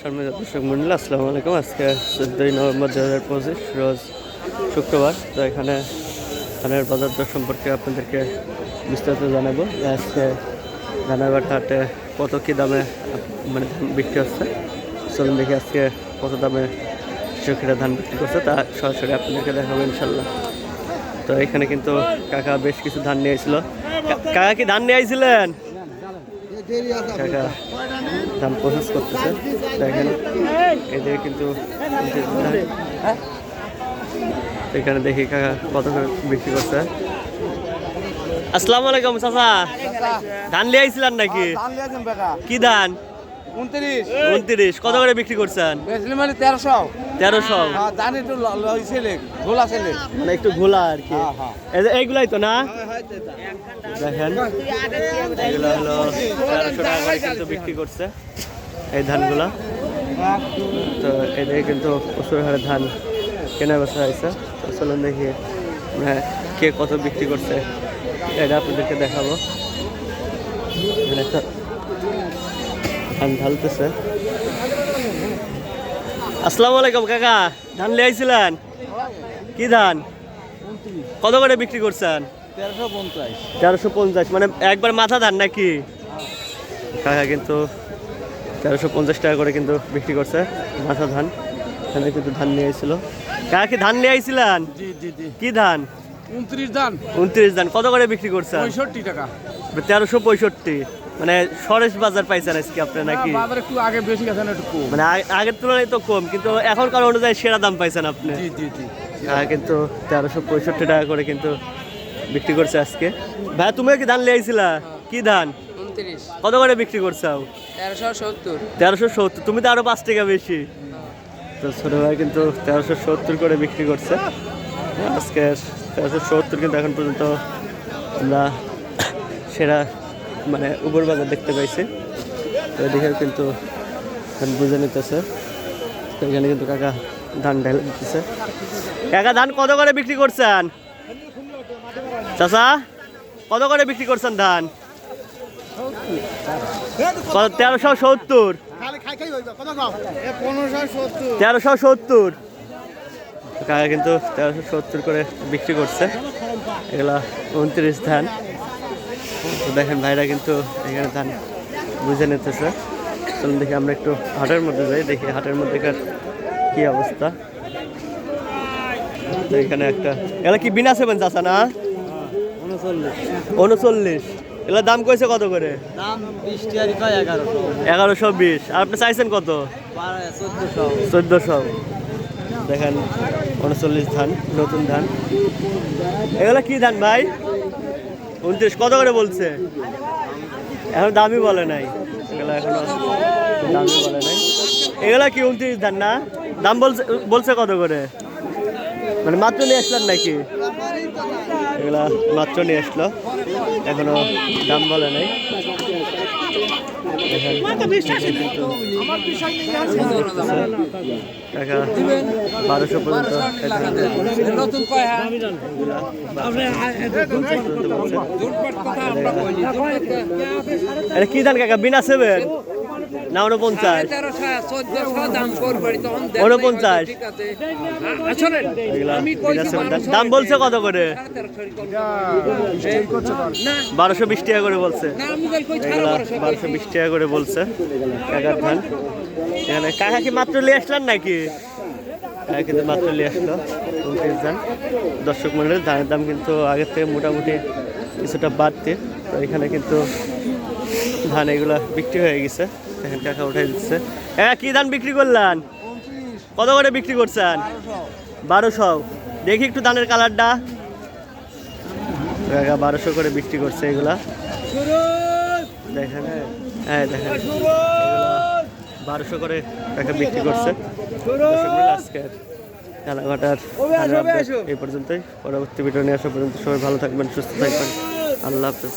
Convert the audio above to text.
সামনে দর্শক মন্ডল, আসসালামু আলাইকুম। আজকে চোদ্দোই নভেম্বর দু হাজার পঁচিশ, রোজ শুক্রবার। তো এখানে ধানের বাজার দর সম্পর্কে আপনাদেরকে বিস্তারিত জানাব। আজকে ধানের হাটে কত কী দামে মানে ধান বিক্রি হচ্ছে? চলুন দেখি আজকে কত দামে কৃষকেরা ধান বিক্রি করছে, তা সরাসরি আপনাদেরকে দেখাবো ইনশাল্লাহ তো এখানে কিন্তু কাকা বেশ কিছু ধান নিয়ে এসেছিল। কাকা কি ধান নিয়ে আইছিলেন? কাকা ধান প্রসেস করতেছে। দেখেন এদের কিন্তু এখানে দেখি কাকা কত করে বিক্রি করছে। আসসালামু আলাইকুম চাচা। ধান লিয়ে আইছিলেন নাকি? কি ধান? উনত্রিশ। উনত্রিশ। কত করে বিক্রি করছেন? মানে তেরোশো। তেরোশো। হ্যাঁ। জানি একটু ছেলে গোলা ছেলে। মানে একটু ঘোলা আর কি। হ্যাঁ, হ্যাঁ। এই যে এইগুলাই তো না? দেখেন। এগুলো হলো তেরোশো টাকা করে কিন্তু বিক্রি করছে। এই ধানগুলা। তো এদিকে কিন্তু প্রচুর হারে ধান কেনা বেচা হয়েছে। তো চলুন দেখি আমরা কে কত বিক্রি করছে। এটা আপনাদেরকে দেখাবো। একটা ধান ঢালতেছে। আসসালামু আলাইকুম কাকা। ধান লিয়ে আইছিলেন? কি ধান? কত করে বিক্রি করছেন? তেরোশো পঞ্চাশ। মানে একবার মাথা ধান নাকি? কাকা কিন্তু তেরোশো পঞ্চাশ টাকা করে কিন্তু বিক্রি করছে মাথা ধান। এখানে কিন্তু ধান নিয়ে আইছিল। কাকা কি ধান নিয়ে আইছিলেন? কি ধান? উনত্রিশ ধান। উনত্রিশ ধান। কত করে বিক্রি করছেন? পঁয়ষট্টি টাকা। তেরোশো পঁয়ষট্টি। মানে সরেশ বাজার পাইছেন আজকে আপনি নাকি? হ্যাঁ, বাজার একটু আগে বেশি গেছে না একটু কম। মানে আগের তুলনায় তো কম কিন্তু এখনকার অনুযায়ী সেরা দাম পাইছেন আপনি। জি জি জি হ্যাঁ কিন্তু তেরোশো পঁয়ষট্টি টাকা করে কিন্তু বিক্রি করছে আজকে। ভাই তুমি কি ধান লিয়েছিলা কি ধান? কত করে বিক্রি করছাও তেরোশো সত্তর। তেরোশো সত্তর তুমি তো আরও পাঁচ টাকা বেশি। তো ছোট ভাই কিন্তু তেরোশো সত্তর করে বিক্রি করছে। আজকে তেরোশো সত্তর কিন্তু এখন পর্যন্ত আমরা সেরা মানে উপর বাজার দেখতে পাইছি। তো এদিকে কিন্তু বুঝে নিতেছে। এখানে কিন্তু কাকা ধান ঢেলে দিতেছে। কাকা ধান কত করে বিক্রি করছেন? চাচা, কত করে বিক্রি করছেন ধান? তেরোশো সত্তর? তেরোশো সত্তর। কাকা কিন্তু তেরোশো সত্তর করে বিক্রি করছে। এগুলা উনত্রিশ ধান। তো দেখেন ভাইরা কিন্তু এখানে ধান বুঝে নিতেছে। চলুন দেখি আমরা একটু হাটের মধ্যে যাই দেখি হাটের মধ্যেকার কি অবস্থা। তো এখানে একটা এগুলা কি বিনা সেভেন চাষা না? উনচল্লিশ। এগুলোর দাম কইছে কত করে? এগারোশো। বিশ। আর আপনি চাইছেন কত? চোদ্দোশো। দেখেন উনচল্লিশ ধান নতুন ধান। এগুলো কি ধান ভাই? উনত্রিশ, কত করে বলছে? এখন দামি বলে নাই। এগুলো এখনও দামি বলে নাই। এগুলা কি উনত্রিশ ধান না? দাম বলছে বলছে কত করে? মানে মাত্র নিয়ে আসলেন নাকি? এগুলা মাত্র নিয়ে আসলো। এখনও দাম বলে নাই। টাকা বারোশো পর্যন্ত নতুন এটা কি জান কাকা বিনা সেভেন। না উনপঞ্চাশ চোদ্দশো দাম বলছে কত করে? বারোশো বিশ টাকা করে বলছে। বারোশো বিশ টাকা করে বলছে। ধান। এখানে কাকা কি মাত্র নিয়ে আসলেন নাকি? কিন্তু মাত্র নিয়ে আসলো। উনত্রিশ ধান। দর্শক মন্ডলের ধানের দাম কিন্তু আগের থেকে মোটামুটি কিছুটা বাড়তে। তো এখানে কিন্তু ধান এগুলা বিক্রি হয়ে গেছে। কাকা উঠাই দিচ্ছে। হ্যাঁ কি ধান বিক্রি করলেন? কত করে বিক্রি করছেন? বারোশো। দেখি একটু ধানের কালারটা। কাকা বারোশো করে বিক্রি করছে এগুলা। দেখেন হ্যাঁ দেখেন। বারোশো করে টাকা বিক্রি করছে। আজকের খেলাঘাটার এই পর্যন্তই। পরবর্তী ভিডিও নিয়ে আসা পর্যন্ত সবাই ভালো থাকবেন সুস্থ থাকবেন। আল্লাহ হাফেজ।